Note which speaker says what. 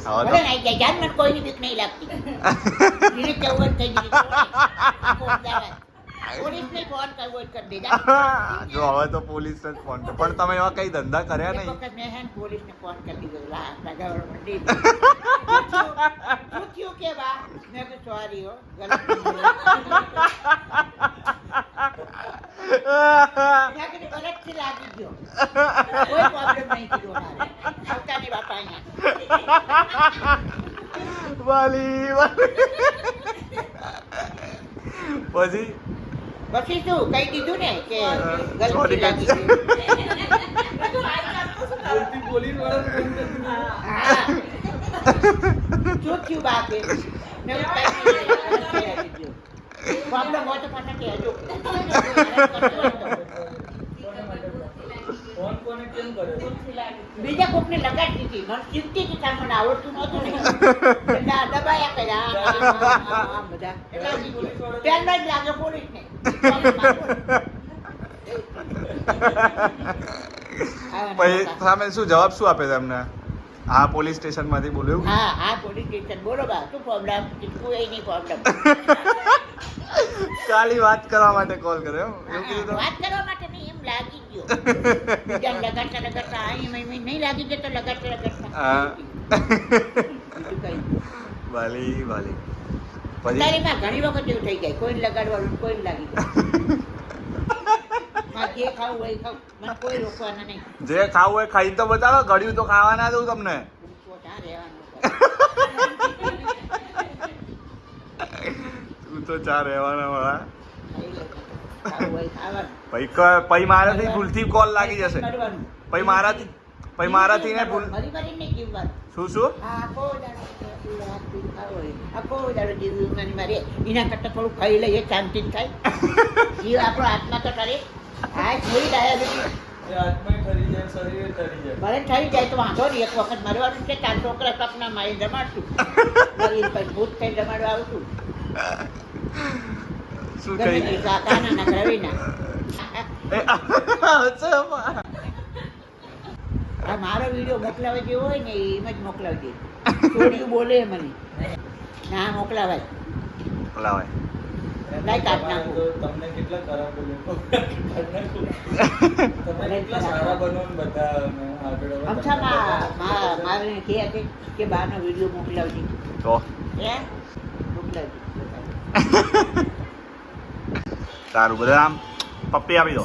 Speaker 1: ભલે નાઈ જાય જાન મને કોઈની બીક નહીં લાગતી. એને ચૌવન થઈ ગઈ પોલીસને ફોન કરવો કરી દેજો.
Speaker 2: જો હવે તો પોલીસ જ ફોન પણ તમે એવા કઈ ધંધા કર્યા નહીં.
Speaker 1: વખત મેં ને પોલીસને ફોન કરી દીધો. લા લગાવવા માંડી કે બા? મેં કીધું સોરી હો ગલત થઈ ગયું." મેં કીધું ગલતથી લાગી ગયો. કોઈ પ્રોબ્લેમ નહીં કીધું મારે.
Speaker 2: વાલી વાલી. પછી
Speaker 1: પછી શું કઈ કીધું ને કે ગલતી લાગી
Speaker 2: કાકી.
Speaker 1: ગયું હા શું થયું બા કે મેં કીધું કાંઈ નહીં, ગલતથી લાગી ગયું. પ્રોબ્લેમ હોય તો પાછા કહેજો
Speaker 3: ફોન કોને કેમ કર્યો
Speaker 1: બીજા કોકને લગાડતી હતી મને શીખતી હતી તાર મને આવડતું નહોતું ને. દબાયા કર્યા આમ, આમ, આમ, આમ બધા. પહેલા જ લાગે પોલીસને.
Speaker 2: પછી સામે શું જવાબ શું આપે તમને? આ હા પોલીસ સ્ટેશનમાંથી બોલ્યું
Speaker 1: હા હા પોલીસ સ્ટેશન. બોલો બા શું પ્રોબ્લેમ કોઈ નહીં પ્રોબ્લેમ
Speaker 2: ખાલી વાત કરવા માટે કોલ કર્યો એવું કીધું
Speaker 1: વાત કરવા માટે ગયો. બીજાને લગાડતા લગાડતા આ એમ એમ નહીં લાગી જતો લગાડતા લગાડતા.
Speaker 2: હા.
Speaker 1: બીજું કંઈ નહીં.
Speaker 2: વાલી. વાલી. પછી?
Speaker 1: ઘણી વખત એવું થઈ જાય કોઈને લગાડવાનું કોઈને લાગી જાય જે ખાવું હોય એ મને કોઈ રોકવાના નહીં.
Speaker 2: જે ખાવું હોય ખાઈ તો બતાવો ઘડિયું તો ખાવા ના દઉં તમને. તું તો ચા રહેવાના વાળા. પછી મારાથી ભૂલથી કોલ લાગી જશે. પછી મારાથી પછી મારાથી ને ભૂલ. શું શું?
Speaker 1: એના કરતાં થોડું ખાઈ લઈએ શાંતિ થાય. જીવ આપણો આત્મા તો કરે. હા જોઈ ડાયાબિટીસ
Speaker 3: એ આત્માય ઠરી જાય શરીરે ઠરી જાય.
Speaker 1: ભલે થઈ જાય તો વાંધો નહીં. એક વખત મરવાનું છે ચાર છોકરા સપના મારી રમાડશું ભૂત થઈને રમાડવા આવશું.
Speaker 2: શું કહી?
Speaker 1: કાકાના ના રવિના. આ મારો વીડિયો મોકલાવે જેવો હોય ને એમ જ મોકલાવજે. છોડ્યું બોલે મને. ના મોકલાવાય.
Speaker 2: મોકલાવાય.
Speaker 1: લાઈક આપ નાખું.
Speaker 3: તમને કેટલા ખરાબ બોલે? કેટલા સારા બનો ને બધા
Speaker 1: મા મા- મારે કહે છે કે બહારનો વીડિયો મોકલાવજે.
Speaker 2: તો
Speaker 1: હે? મોકલાવજે.
Speaker 2: સારું બધા આમ પપ્પી આપી દો